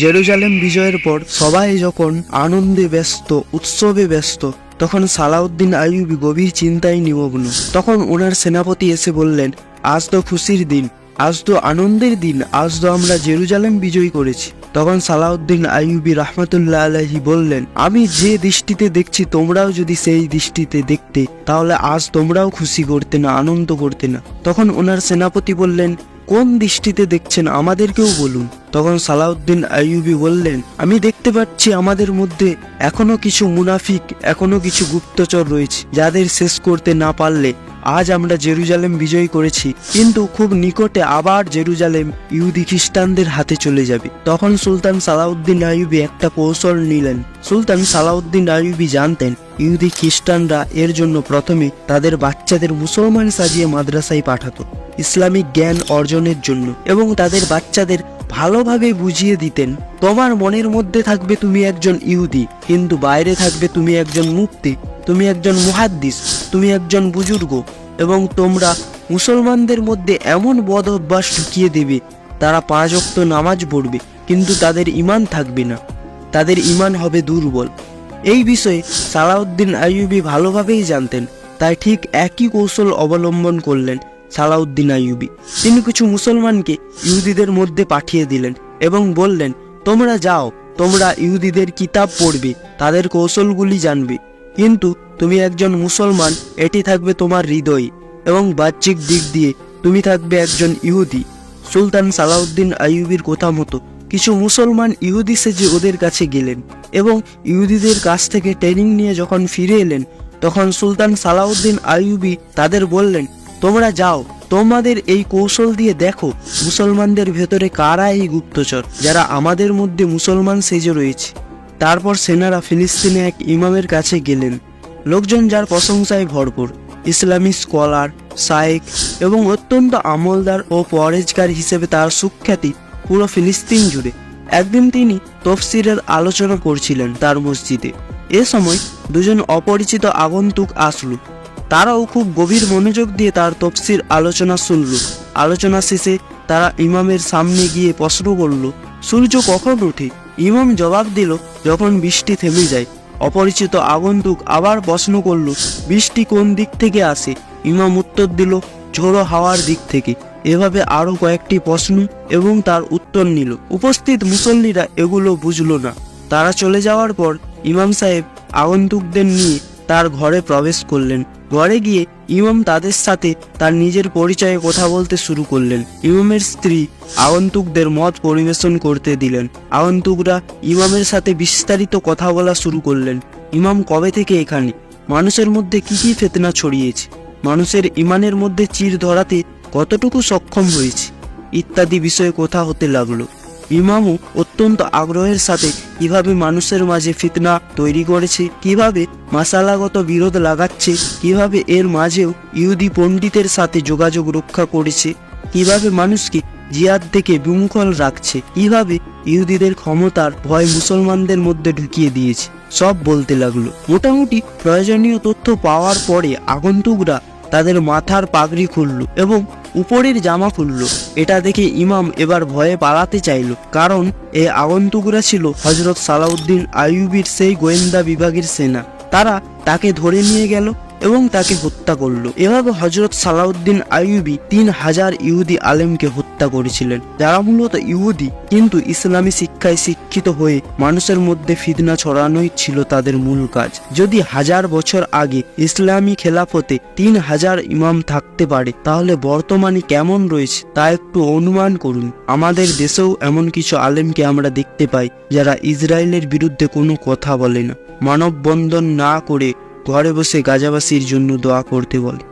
Jerusalem বিজয়ের পর সবাই যখন আনন্দে ব্যস্ত, উৎসবে ব্যস্ত, তখন সালাউদ্দিন আইয়ুবি গভীর চিন্তায় নিমগ্ন। তখন ওনার সেনাপতি এসে বললেন, আজ তো খুশির দিন, আজ তো আনন্দের দিন, আজ তো আমরা জেরুজালেম বিজয়ী করেছি। তখন সালাউদ্দিন আইয়ুবি রহমতুল্লাহ আলহি বললেন, আমি যে দৃষ্টিতে দেখছি, তোমরাও যদি সেই দৃষ্টিতে দেখতে, তাহলে আজ তোমরাও খুশি করতে না, আনন্দ করতে না। তখন ওনার সেনাপতি বললেন কোন দৃষ্টিতে দেখছেন আমাদেরকেও বলুন। তখন সালাউদ্দিন আইয়ুবি বললেন, আমি দেখতে পাচ্ছি আমাদের মধ্যে এখনও কিছু মুনাফিক, এখনও কিছু গুপ্তচর রয়েছে, যাদের শেষ করতে না পারলে আজ আমরা জেরুজালেম বিজয় করেছি, কিন্তু খুব নিকটে আবার জেরুজালেম ইহুদি খ্রিস্টানদের হাতে চলে যাবে। তখন সুলতান সালাউদ্দিন আইয়ুবি একটা কৌশল নিলেন। সুলতান সালাউদ্দিন আইয়ুবি জানতেন, ইহুদি খ্রিস্টানরা এর জন্য প্রথমে তাদের বাচ্চাদের মুসলমান সাজিয়ে মাদ্রাসায় পাঠাতো। ইসলামিক জ্ঞান অর্জনের জন্য এবং তাদের বাচ্চাদের ভালোভাবে বুঝিয়ে দিতেন, তোমার মনের মধ্যে থাকবে তুমি একজন ইহুদি, কিন্তু বাইরে থাকবে তুমি একজন মুক্তি তুমি একজন মুহাদ্দিস, তুমি একজন বুজুর্গ এবং তোমরা মুসলমানদের মধ্যে এমন বদ অভ্যাস ঢুকিয়ে দেবে, তারা পাঁচ অক্ত নামাজ পড়বে, কিন্তু তাদের ইমান থাকবে না। তাদের ইমান হবে দুর্বল। এই বিষয়ে সালাউদ্দিন আইয়ুবি ভালোভাবেই জানতেন, তাই ঠিক একই কৌশল অবলম্বন করলেন। সালাউদ্দিন আইয়ুবি। তিনি কিছু মুসলমানকে ইহুদিদের মধ্যে পাঠিয়ে দিলেন এবং বললেন, তোমরা যাও, তোমরা ইহুদিদের কিতাব পড়বে, তাদের কৌশলগুলি জানবে। কিন্তু তুমি একজন মুসলমান, এটি থাকবে তোমার হৃদয় এবং বাহ্যিক দিক দিয়ে তুমি থাকবে একজন ইহুদি। সুলতান সালাউদ্দিন আইয়ুবির কথা মতো কিছু মুসলমান ইহুদি সেজে ওদের কাছে গেলেন এবং ইহুদিদের কাছ থেকে ট্রেনিং নিয়ে যখন ফিরে এলেন, তখন সুলতান সালাউদ্দিন আইয়ুবি তাদের বললেন তোমরা যাও, তোমাদের এই কৌশল দিয়ে দেখো মুসলমানদের ভেতরে কারা এই গুপ্তচর, যারা আমাদের মধ্যে মুসলমান সেজে রয়েছে। তারপর সেনারা ফিলিস্তিনে এক ইমামের কাছে গেলেন। লোকজন যার প্রশংসায় ভরপুর, ইসলামী স্কলার, শায়েক এবং অত্যন্ত আমলদার ও পরেজগার হিসেবে তার সুখ্যাতি পুরো ফিলিস্তিন জুড়ে। একদিন তিনি তফসিরের আলোচনা করছিলেন তার মসজিদে। এ সময় দুজন অপরিচিত আগন্তুক আসলো। তারাও খুব গভীর মনোযোগ দিয়ে তার তফসির আলোচনা শুনল। আলোচনা শেষে তারা ইমামের সামনে গিয়ে প্রশ্ন করল, সূর্য কখন ওঠে? ইমাম জবাব দিল, যখন বৃষ্টি থেমে যায়। অপরিচিত আগন্তুক আবার প্রশ্ন করল, বৃষ্টি কোন দিক থেকে আসে? ইমাম উত্তর দিল, ঝোড়ো হাওয়ার দিক থেকে। এভাবে আরও কয়েকটি প্রশ্ন এবং তার উত্তর নিল। উপস্থিত মুসল্লিরা এগুলো বুঝলো না। তারা চলে যাওয়ার পর ইমাম সাহেব আগন্তুকদের নিয়ে তার ঘরে প্রবেশ করলেন। ঘরে গিয়ে ইমাম তাদের সাথে তার নিজের পরিচয়ে কথা বলতে শুরু করলেন। ইমামের স্ত্রী আগন্তুকদের মত পরিবেশন করতে দিলেন। আগন্তুকরা ইমামের সাথে বিস্তারিত কথা বলা শুরু করলেন। ইমাম কবে থেকে এখানে? মানুষের মধ্যে কি কি ফেতনা ছড়িয়েছে? মানুষের ইমানের মধ্যে চির ধরাতে কতটুকু সক্ষম হয়েছে? ইত্যাদি বিষয়ে কথা হতে লাগল। ইমামও অত্যন্ত আগ্রহের সাথে কীভাবে মানুষের মাঝে ফিতনা তৈরি করেছে, কীভাবে মাসালাগত বিরোধ লাগাচ্ছে, কীভাবে এর মাঝেও ইহুদি পণ্ডিতের সাথে যোগাযোগ রক্ষা করেছে, কীভাবে মানুষকে জিয়াদ থেকে বিমুখল রাখছে, কীভাবে ইহুদিদের ক্ষমতার ভয় মুসলমানদের মধ্যে ঢুকিয়ে দিয়েছে, সব বলতে লাগল। মোটামুটি প্রয়োজনীয় তথ্য পাওয়ার পরে আগন্তুকরা তাদের মাথার পাগড়ি খুলল এবং উপরের জামা খুলল। এটা দেখে ইমাম এবার ভয়ে পালাতে চাইল, কারণ এ আগন্তুকরা ছিল হজরত সালাউদ্দিন আইয়ুবির সেই গোয়েন্দা বিভাগের সেনা। তারা তাকে ধরে নিয়ে গেল এবং তাকে হত্যা করল। এভাবে হজরত সালাউদ্দিন আইয়ুবি তিন হাজার ইহুদি আলেমকে হত্যা করেছিলেন। যারা মূলত ইহুদি, কিন্তু ইসলামী শিক্ষায় শিক্ষিত হয়ে মানুষের মধ্যে ফিদনা ছড়ানোই ছিল তাদের মূল কাজ। যদি হাজার বছর আগে ইসলামী খেলাফতে তিন হাজার ইমাম থাকতে পারে, তাহলে বর্তমানে কেমন রয়েছে তা একটু অনুমান করুন। আমাদের দেশেও এমন কিছু আলেমকে আমরা দেখতে পাই, যারা ইসরায়েলের বিরুদ্ধে কোনো কথা বলে না। মানববন্ধন না করে ঘরে বসে গাজাবাসীর জন্য দোয়া করতে বলে।